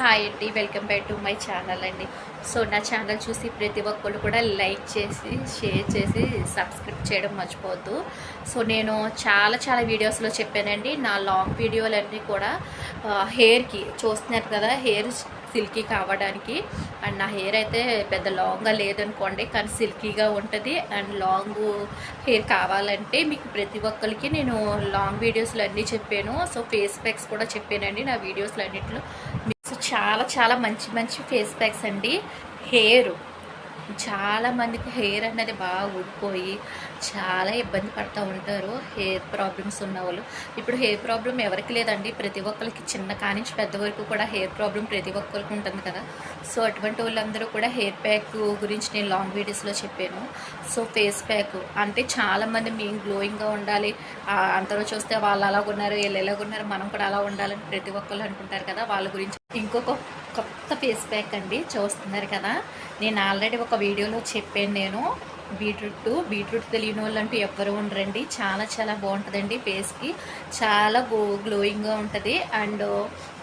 Hi అండి welcome back to my channel అండి. So నా ఛానల్ చూసి ప్రతి ఒక్కరు కూడా లైక్ చేసి షేర్ చేసి సబ్స్క్రైబ్ చేయడం మర్చిపోవద్దు. సో నేను చాలా చాలా వీడియోస్లో చెప్పానండి. నా లాంగ్ వీడియోలన్నీ కూడా హెయిర్కి చూస్తున్నారు కదా హెయిర్ సిల్కీ కావడానికి. అండ్ నా హెయిర్ అయితే పెద్ద లాంగ్గా లేదనుకోండి కానీ సిల్కీగా ఉంటుంది. అండ్ లాంగ్ హెయిర్ కావాలంటే మీకు ప్రతి ఒక్కరికి నేను లాంగ్ వీడియోస్లో అన్నీ చెప్పాను. సో ఫేస్ ప్యాక్స్ కూడా చెప్పానండి. నా వీడియోస్లో అన్నింటిలో సో చాలా చాలా మంచి మంచి ఫేస్ ప్యాక్స్ అండి. హెయిర్ చాలా మందికి హెయిర్ అనేది బాగా ఊడిపోయి చాలా ఇబ్బంది పడుతూ ఉంటారు. హెయిర్ ప్రాబ్లమ్స్ ఉన్న వాళ్ళు ఇప్పుడు హెయిర్ ప్రాబ్లం ఎవరికి లేదండి. ప్రతి ఒక్కరికి చిన్న కానించి పెద్ద వరకు కూడా హెయిర్ ప్రాబ్లం ప్రతి ఒక్కరికి ఉంటుంది కదా. సో అటువంటి వాళ్ళందరూ కూడా హెయిర్ ప్యాక్ గురించి నేను లాంగ్ వీడియోస్లో చెప్పాను. సో ఫేస్ ప్యాక్ అంటే చాలామంది మేము గ్లోయింగ్గా ఉండాలి. అందరూ చూస్తే వాళ్ళు అలాగ ఉన్నారు వీళ్ళు ఎలాగ ఉన్నారు మనం కూడా అలా ఉండాలని ప్రతి ఒక్కళ్ళు అనుకుంటారు కదా వాళ్ళ గురించి. ఇంకొక కొత్త ఫేస్ ప్యాక్ అండి చూస్తున్నారు కదా. నేను ఆల్రెడీ ఒక వీడియోలో చెప్పాను నేను బీట్రూట్ బీట్రూట్ తెలియని వాళ్ళు అంటూ ఎవ్వరు ఉండరండి. చాలా చాలా బాగుంటుందండి ఫేస్కి చాలా గో గ్లోయింగ్గా ఉంటుంది. అండ్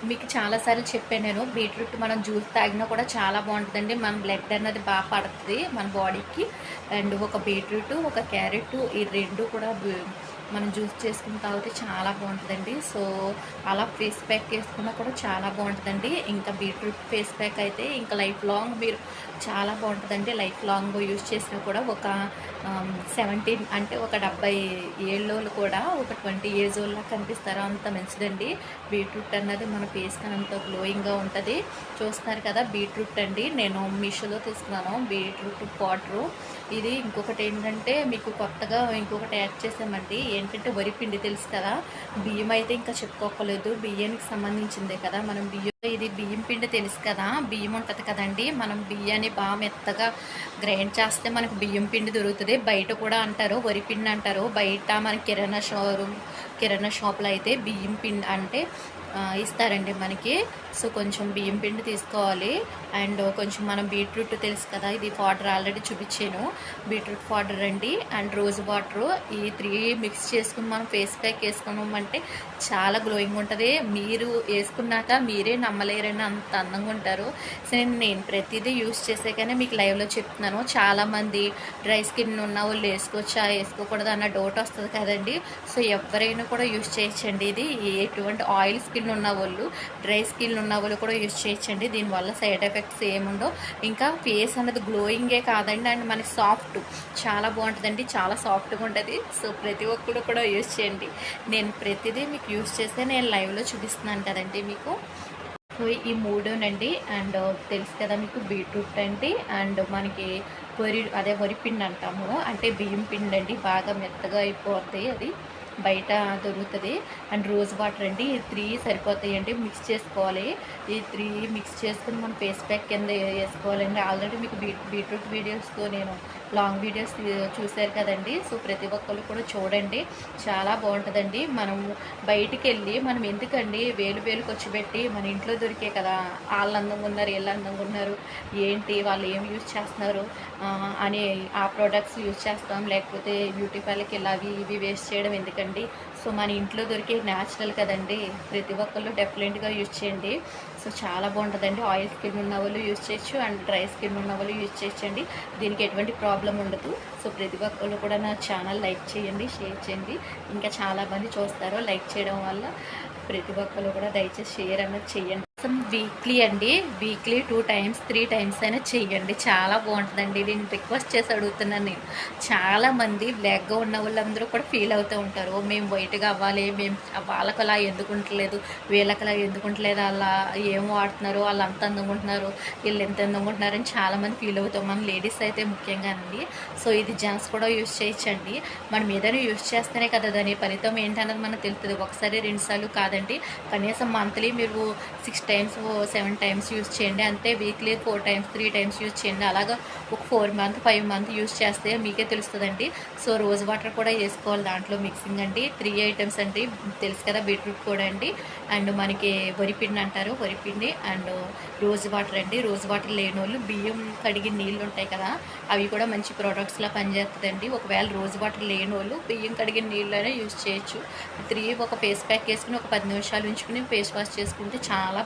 మీకు చాలాసార్లు చెప్పాను నేను బీట్రూట్ మనం జ్యూస్ తాగినా కూడా చాలా బాగుంటుందండి. మన బ్లడ్ అనేది బాగా పడుతుంది మన బాడీకి. అండ్ ఒక బీట్రూట్ ఒక క్యారెట్ ఈ రెండు కూడా మనం జ్యూస్ చేసుకుని తాగితే చాలా బాగుంటుందండి. సో అలా ఫేస్ ప్యాక్ వేసుకున్నా కూడా చాలా బాగుంటుందండి. ఇంకా బీట్రూట్ ఫేస్ ప్యాక్ అయితే ఇంకా లైఫ్ లాంగ్ మీరు చాలా బాగుంటుందండి. లైఫ్ లాంగ్ యూజ్ చేసినా కూడా ఒక సెవెంటీన్ అంటే ఒక డెబ్బై ఏళ్ళోళ్ళు కూడా ఒక ట్వంటీ ఇయర్స్ ఓల్డ్లా కనిపిస్తారో అంత మంచిదండి. బీట్రూట్ అన్నది మన ఫేస్ అంత గ్లోయింగ్గా ఉంటుంది. చూస్తున్నారు కదా బీట్రూట్ అండి. నేను మీషోలో తీసుకున్నాను. బీట్రూట్ పౌడరు ఇది ఇంకొకటి ఏంటంటే మీకు కొత్తగా ఇంకొకటి యాడ్ చేసామండి. ఏంటంటే వరి పిండి తెలుసు కదా. బియ్యం అయితే ఇంకా చెప్పుకోకలేదు బియ్యానికి సంబంధించిందే కదా. మనం బియ్యం ఇది బియ్యం పిండి తెలుసు కదా? బియ్యం ఉంటుంది కదండి. మనం బియ్యాన్ని బాగా మెత్తగా గ్రైండ్ చేస్తే మనకు బియ్యం పిండి దొరుకుతుంది. బయట కూడా అంటారు వరి పిండి అంటారు. బయట మన కిరాణా షోరూమ్ కిరాణా షాప్లో అయితే బియ్యం పిండి అంటే ఇస్తారండి మనకి. సో కొంచెం బియ్యం పిండి తీసుకోవాలి. అండ్ కొంచెం మనం బీట్రూట్ తెలుసు కదా ఇది పౌడర్ ఆల్రెడీ చూపించాను. బీట్రూట్ పౌడర్ అండి అండ్ రోజ్ వాటర్. ఈ త్రీ మిక్స్ చేసుకుని మనం ఫేస్ ప్యాక్ వేసుకున్నామంటే చాలా గ్లోయింగ్ ఉంటుంది. మీరు వేసుకున్నాక మీరే నమ్మలేరండి అంత అందంగా ఉంటారు. సో నేను నేను ప్రతిదీ యూస్ చేసాకనే మీకు లైవ్లో చెప్తున్నాను. చాలామంది డ్రై స్కిన్ ఉన్న వాళ్ళు వేసుకోవచ్చా వేసుకోకూడదు అన్న డౌట్ వస్తుంది కదండి. సో ఎవరైనా కూడా యూస్ చేయొచ్చండి ఇది. ఎటువంటి ఆయిల్ స్కిన్ ఉన్న వాళ్ళు డ్రై స్కిన్ ఉన్న వాళ్ళు కూడా యూస్ చేయొచ్చండి. దీనివల్ల సైడ్ ఎఫెక్ట్స్ ఏముండో ఇంకా ఫేస్ అనేది గ్లోయింగే కాదండి. అండ్ మనకి సాఫ్ట్ చాలా బాగుంటుందండి. చాలా సాఫ్ట్గా ఉంటుంది. సో ప్రతి ఒక్కరు కూడా యూస్ చేయండి. నేను ప్రతిదీ మీకు యూస్ చేస్తే నేను లైవ్లో చూపిస్తున్నాను కదండి మీకు. సో ఈ మూడునండి. అండ్ తెలుసు కదా మీకు బీట్రూట్ అండి. అండ్ మనకి వరి అదే వరి పిండి అంటాము. అంటే బియ్యం పిండి అండి బాగా మెత్తగా అయిపోతాయి అది. బయట దొరుకుతుంది. అండ్ రోజ్ వాటర్ అండి. ఈ త్రీ సరిపోతాయండి. మిక్స్ చేసుకోవాలి. ఈ త్రీ మిక్స్ చేసుకుని మనం ఫేస్ ప్యాక్ కింద వేసుకోవాలండి. ఆల్రెడీ మీకు బీట్ బీట్రూట్ వీడియోస్తో నేను లాంగ్ వీడియోస్ చూశారు కదండి. సో ప్రతి ఒక్కరు కూడా చూడండి. చాలా బాగుంటుందండి. మనం బయటికి వెళ్ళి మనం ఎందుకండి వేలు వేలు ఖర్చు పెట్టి మన ఇంట్లో దొరికే కదా వాళ్ళు అందంగా ఉన్నారు వీళ్ళు అందంగా ఉన్నారు ఏంటి వాళ్ళు ఏం యూజ్ చేస్తున్నారు అని ఆ ప్రోడక్ట్స్ యూజ్ చేస్తాం. లేకపోతే బ్యూటీ పార్లర్కి వెళ్ళి అవి ఇవి వేస్ట్ చేయడం ఎందుకండి? సో మన ఇంట్లో దొరికే న్యాచురల్ కదండి. ప్రతి ఒక్కళ్ళు డెఫినెట్గా యూజ్ చేయండి. సో చాలా బాగుంటుందండి. ఆయిల్ స్కిన్ ఉన్న వాళ్ళు యూజ్ చేయొచ్చు అండ్ డ్రై స్కిన్ ఉన్న వాళ్ళు యూజ్ చేయొచ్చండి. దీనికి ఎటువంటి ప్రాబ్లం ఉండదు. సో ప్రతి ఒక్కళ్ళు కూడా నా ఛానల్ లైక్ చేయండి షేర్ చేయండి. ఇంకా చాలామంది చూస్తారు లైక్ చేయడం వల్ల ప్రతి ఒక్కళ్ళు కూడా దయచేసి షేర్ అన్నది చేయండి. వీక్లీ అండి. Weekly two times three times అయినా చెయ్యండి. చాలా బాగుంటుందండి. నేను రిక్వెస్ట్ చేసి అడుగుతున్నాను నేను. చాలామంది బ్లాక్గా ఉన్న వాళ్ళందరూ కూడా ఫీల్ అవుతూ ఉంటారు. మేము వైట్గా అవ్వాలి. మేము వాళ్ళకు అలా ఎందుకు ఉండట్లేదు? వీళ్ళకి అలా ఎందుకు ఉండట్లేదు? అలా ఏం వాడుతున్నారు? వాళ్ళు అంత అందంగా ఉంటున్నారు. వీళ్ళు ఎంత అందంగా ఉంటున్నారు? అని చాలామంది ఫీల్ అవుతాం. మనం లేడీస్ అయితే ముఖ్యంగానండి సో ఇది జెంట్స్ కూడా యూస్ చేయొచ్చండి. మనం ఏదైనా యూజ్ చేస్తేనే కదా దాని ఫలితం ఏంటన్నది మనకు తెలుస్తుంది. ఒకసారి రెండుసార్లు కాదండి. కనీసం మంత్లీ మీరు six times seven times use చేయండి. అంతే weekly four times three times use చేయండి. అలాగా ఒక four month five month use చేస్తే మీకే తెలుస్తుందండి. సో రోజ్ వాటర్ కూడా వేసుకోవాలి దాంట్లో మిక్సింగ్ అండి. త్రీ ఐటమ్స్ అండి. తెలుసు కదా బీట్రూట్ కూడా అండి. అండ్ మనకి వరిపిండి అంటారు వరిపిండి అండ్ రోజ్ వాటర్ అండి. రోజ్ వాటర్ లేని వాళ్ళు బియ్యం కడిగి నీళ్ళు ఉంటాయి కదా అవి కూడా మంచి ప్రోడక్ట్స్లా పనిచేస్తుందండి. ఒకవేళ రోజ్ వాటర్ లేని వాళ్ళు బియ్యం కడిగిన నీళ్ళనే యూస్ చేయొచ్చు. త్రీ ఒక ఫేస్ ప్యాక్ వేసుకుని ఒక పది నిమిషాలు ఉంచుకుని ఫేస్ వాష్ చేసుకుంటే చాలా